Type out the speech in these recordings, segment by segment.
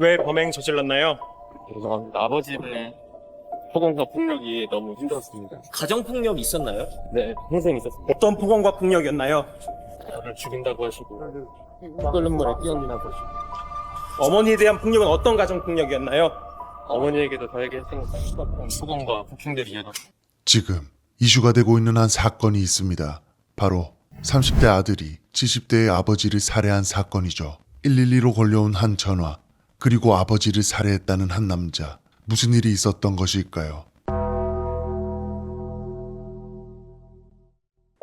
왜 범행 저질렀나요? 죄송합니다. 아버지의 폭언과 폭력이 너무 힘들었습니다. 가정폭력 있었나요? 네, 평생 있었습니다. 어떤 폭언과 폭력이었나요? 저를 죽인다고 하시고 끓는 물에 뛰어나고 어머니에 대한 폭력은 어떤 가정 폭력이었나요? 어머니에게도 저에게 했던 폭언과 폭행들이 이어졌습니다. 지금 이슈가 되고 있는 한 사건이 있습니다. 바로 30대 아들이 70대의 아버지를 살해한 사건이죠. 112로 걸려온 한 전화, 그리고 아버지를 살해했다는 한 남자. 무슨 일이 있었던 것일까요?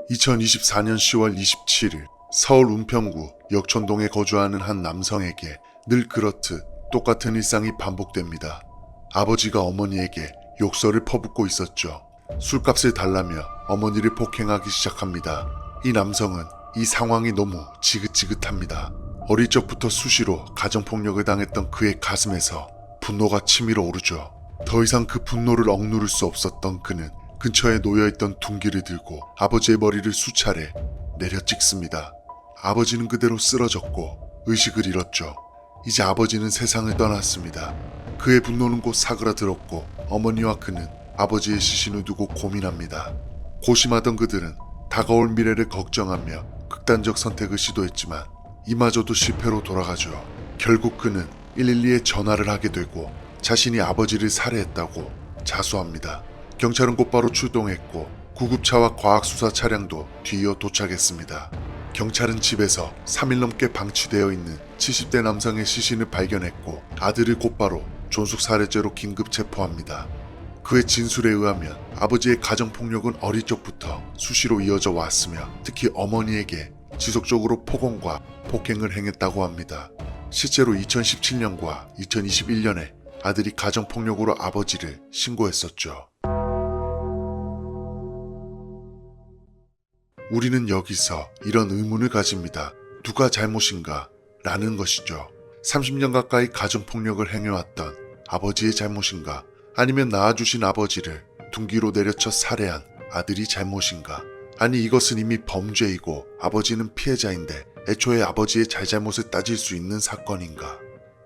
2024년 10월 27일 서울 은평구 역촌동에 거주하는 한 남성에게 늘 그렇듯 똑같은 일상이 반복됩니다. 아버지가 어머니에게 욕설을 퍼붓고 있었죠. 술값을 달라며 어머니를 폭행하기 시작합니다. 이 남성은 이 상황이 너무 지긋지긋합니다. 어릴 적부터 수시로 가정폭력을 당했던 그의 가슴에서 분노가 치밀어 오르죠. 더 이상 그 분노를 억누를 수 없었던 그는 근처에 놓여있던 둔기를 들고 아버지의 머리를 수차례 내려 찍습니다. 아버지는 그대로 쓰러졌고 의식을 잃었죠. 이제 아버지는 세상을 떠났습니다. 그의 분노는 곧 사그라들었고 어머니와 그는 아버지의 시신을 두고 고민합니다. 고심하던 그들은 다가올 미래를 걱정하며 극단적 선택을 시도했지만 이마저도 실패로 돌아가죠. 결국 그는 112에 전화를 하게 되고 자신이 아버지를 살해했다고 자수합니다. 경찰은 곧바로 출동했고 구급차와 과학수사 차량도 뒤이어 도착했습니다. 경찰은 집에서 3일 넘게 방치되어 있는 70대 남성의 시신을 발견했고 아들을 곧바로 존속 살해죄로 긴급 체포합니다. 그의 진술에 의하면 아버지의 가정폭력은 어릴 적부터 수시로 이어져 왔으며 특히 어머니에게 지속적으로 폭언과 폭행을 행했다고 합니다. 실제로 2017년과 2021년에 아들이 가정폭력으로 아버지를 신고했었죠. 우리는 여기서 이런 의문을 가집니다. 누가 잘못인가? 라는 것이죠. 30년 가까이 가정폭력을 행해왔던 아버지의 잘못인가? 아니면 낳아주신 아버지를 둔기로 내려쳐 살해한 아들이 잘못인가? 아니 이것은 이미 범죄이고 아버지는 피해자인데 애초에 아버지의 잘잘못을 따질 수 있는 사건인가?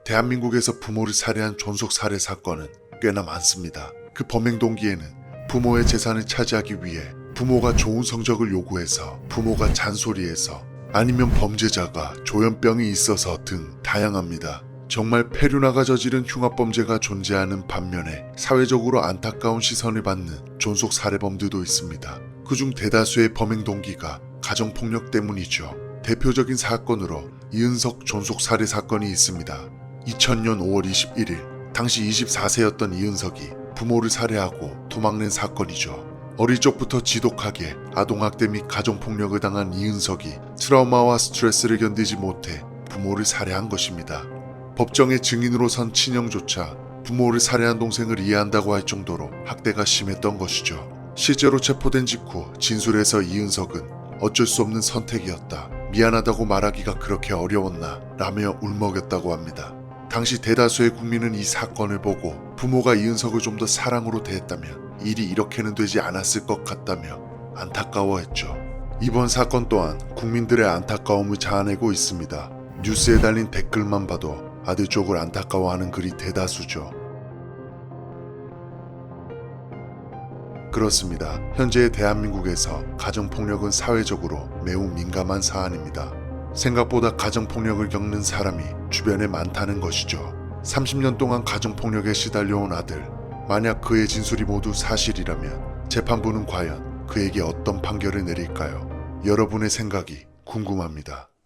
대한민국에서 부모를 살해한 존속 살해 사건은 꽤나 많습니다. 그 범행 동기에는 부모의 재산을 차지하기 위해 부모가 좋은 성적을 요구해서 부모가 잔소리해서 아니면 범죄자가 조현병이 있어서 등 다양합니다. 정말 페류나가 저지른 흉악범죄가 존재하는 반면에 사회적으로 안타까운 시선을 받는 존속 살해범들도 있습니다. 그중 대다수의 범행 동기가 가정폭력 때문이죠. 대표적인 사건으로 이은석 존속 살해 사건이 있습니다. 2000년 5월 21일 당시 24세였던 이은석이 부모를 살해하고 도망낸 사건이죠. 어릴 적부터 지독하게 아동학대 및 가정폭력을 당한 이은석이 트라우마와 스트레스를 견디지 못해 부모를 살해한 것입니다. 법정의 증인으로 선 친형조차 부모를 살해한 동생을 이해한다고 할 정도로 학대가 심했던 것이죠. 실제로 체포된 직후 진술에서 이은석은 어쩔 수 없는 선택이었다. 미안하다고 말하기가 그렇게 어려웠나 라며 울먹였다고 합니다. 당시 대다수의 국민은 이 사건을 보고 부모가 이은석을 좀 더 사랑으로 대했다면 일이 이렇게는 되지 않았을 것 같다며 안타까워했죠. 이번 사건 또한 국민들의 안타까움을 자아내고 있습니다. 뉴스에 달린 댓글만 봐도 아들 쪽을 안타까워하는 글이 대다수죠. 그렇습니다. 현재의 대한민국에서 가정폭력은 사회적으로 매우 민감한 사안입니다. 생각보다 가정폭력을 겪는 사람이 주변에 많다는 것이죠. 30년 동안 가정폭력에 시달려온 아들. 만약 그의 진술이 모두 사실이라면 재판부는 과연 그에게 어떤 판결을 내릴까요? 여러분의 생각이 궁금합니다.